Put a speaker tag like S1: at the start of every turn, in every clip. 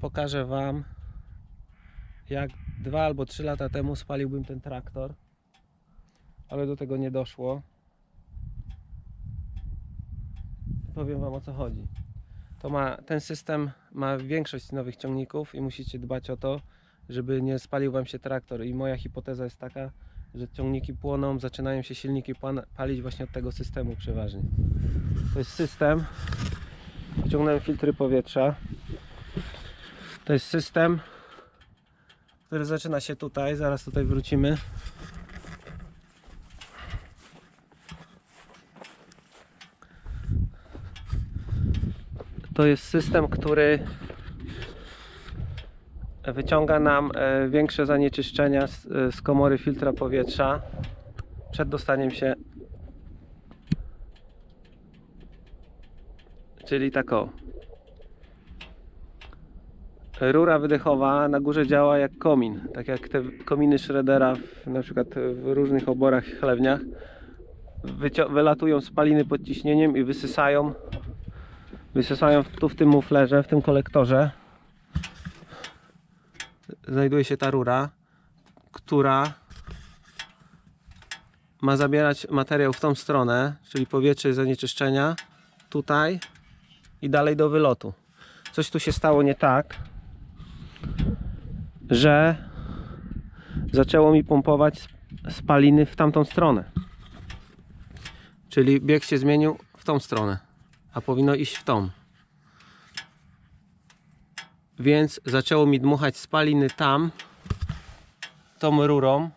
S1: pokażę Wam, jak dwa albo trzy lata temu spaliłbym ten traktor, ale do tego nie doszło. Powiem Wam o co chodzi. To ma, ten system ma większość nowych ciągników i musicie dbać o to, żeby nie spalił Wam się traktor. I moja hipoteza jest taka, że ciągniki płoną, zaczynają się silniki palić właśnie od tego systemu przeważnie. To jest system. Wciągnąłem filtry powietrza. To jest system, który zaczyna się tutaj. Zaraz tutaj wrócimy. To jest system, który wyciąga nam e, większe zanieczyszczenia e, z komory filtra powietrza przed dostaniem się czyli tak o rura wydechowa na górze działa jak komin tak jak te kominy Schroedera w, na przykład w różnych oborach chlewniach. Wycio- wylatują spaliny pod ciśnieniem i wysysają wysysają tu w tym muflerze, w tym kolektorze. Znajduje się ta rura, która ma zabierać materiał w tą stronę, czyli powietrze i zanieczyszczenia, tutaj i dalej do wylotu. Coś tu się stało nie tak, że zaczęło mi pompować sp- spaliny w tamtą stronę. Czyli bieg się zmienił w tą stronę, a powinno iść w tą. Więc zaczęło mi dmuchać spaliny tam tą rurą.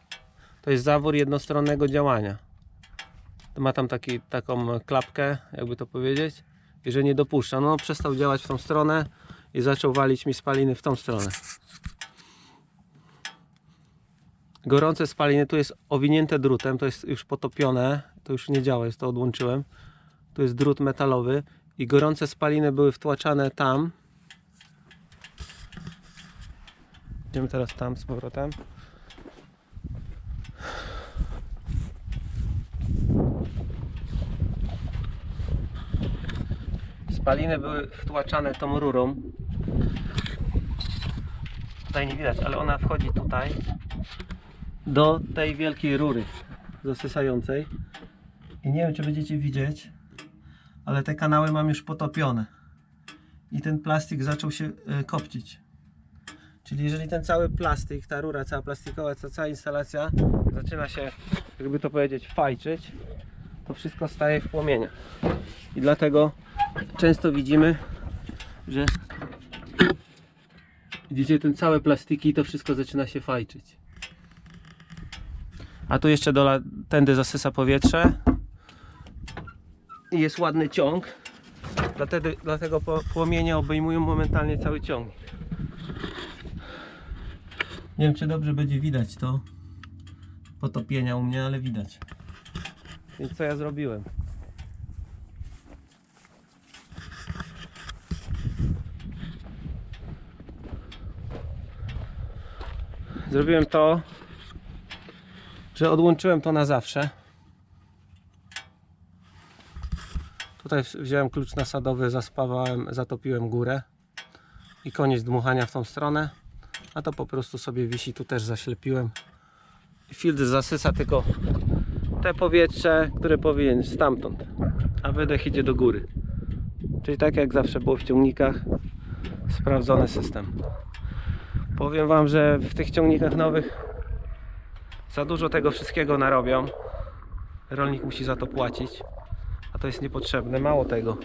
S1: To jest zawór jednostronnego działania. Ma tam taki, taką klapkę jakby to powiedzieć i że nie dopuszcza. No przestał działać w tą stronę i zaczął walić mi spaliny w tą stronę gorące spaliny tu jest owinięte drutem to jest już potopione to już nie działa, jest to odłączyłem tu jest drut metalowy i gorące spaliny były wtłaczane tam Idziemy teraz tam z powrotem. Spaliny były wtłaczane tą rurą. Tutaj nie widać, ale ona wchodzi tutaj do tej wielkiej rury zasysającej. I nie wiem, czy będziecie widzieć, ale te kanały mam już potopione. I ten plastik zaczął się y, kopcić. Czyli jeżeli ten cały plastik, ta rura cała plastikowa, ta cała instalacja zaczyna się, jakby to powiedzieć, fajczyć, to wszystko staje w płomieniach. I dlatego często widzimy, że widzicie ten całe plastiki, to wszystko zaczyna się fajczyć. A tu jeszcze dola, tędy zasysa powietrze i jest ładny ciąg. Dlatego, dlatego płomienie obejmują momentalnie cały ciągnik. Nie wiem, czy dobrze będzie widać to potopienia u mnie, ale widać. Więc co ja zrobiłem? Zrobiłem to, że odłączyłem to na zawsze. Tutaj wz- wziąłem klucz nasadowy, zaspawałem, zatopiłem górę i koniec dmuchania w tą stronę. A to po prostu sobie wisi, tu też zaślepiłem. Filtr zasysa tylko te powietrze, które powinien stamtąd. A wydech idzie do góry. Czyli tak jak zawsze było w ciągnikach sprawdzony system. Powiem wam, że w tych ciągnikach nowych za dużo tego wszystkiego narobią. Rolnik musi za to płacić a to jest niepotrzebne, mało tego.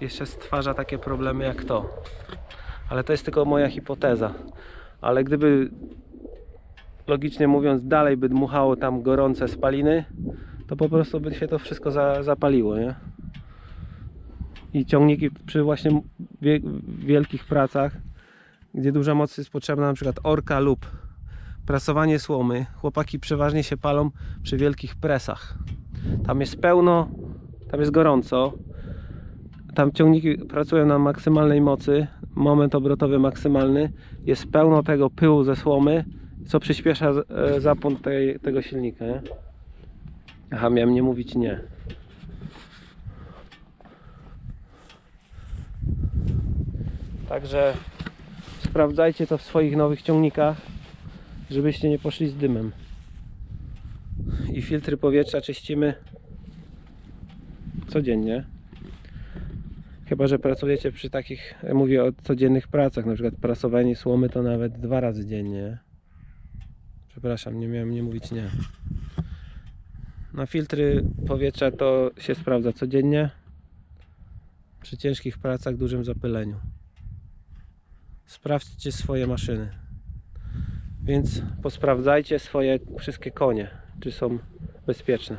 S1: Jeszcze stwarza takie problemy jak to. Ale to jest tylko moja hipoteza. Ale gdyby logicznie mówiąc dalej by dmuchało tam gorące spaliny to po prostu by się to wszystko za, zapaliło nie? i ciągniki przy właśnie wie, wielkich pracach gdzie duża moc jest potrzebna na przykład orka lub prasowanie słomy chłopaki przeważnie się palą przy wielkich presach tam jest pełno tam jest gorąco tam ciągniki pracują na maksymalnej mocy, moment obrotowy maksymalny, jest pełno tego pyłu ze słomy, co przyspiesza e, zapłon tej, tego silnika. Nie? Aha, miałem nie mówić nie. Także sprawdzajcie to w swoich nowych ciągnikach, żebyście nie poszli z dymem. I filtry powietrza czyścimy codziennie. Chyba, że pracujecie przy takich, mówię o codziennych pracach, na przykład prasowanie słomy to nawet dwa razy dziennie. Przepraszam, nie miałem nie mówić nie. Na filtry powietrza to się sprawdza codziennie przy ciężkich pracach, dużym zapyleniu. Sprawdźcie swoje maszyny. Więc posprawdzajcie swoje wszystkie konie, czy są bezpieczne.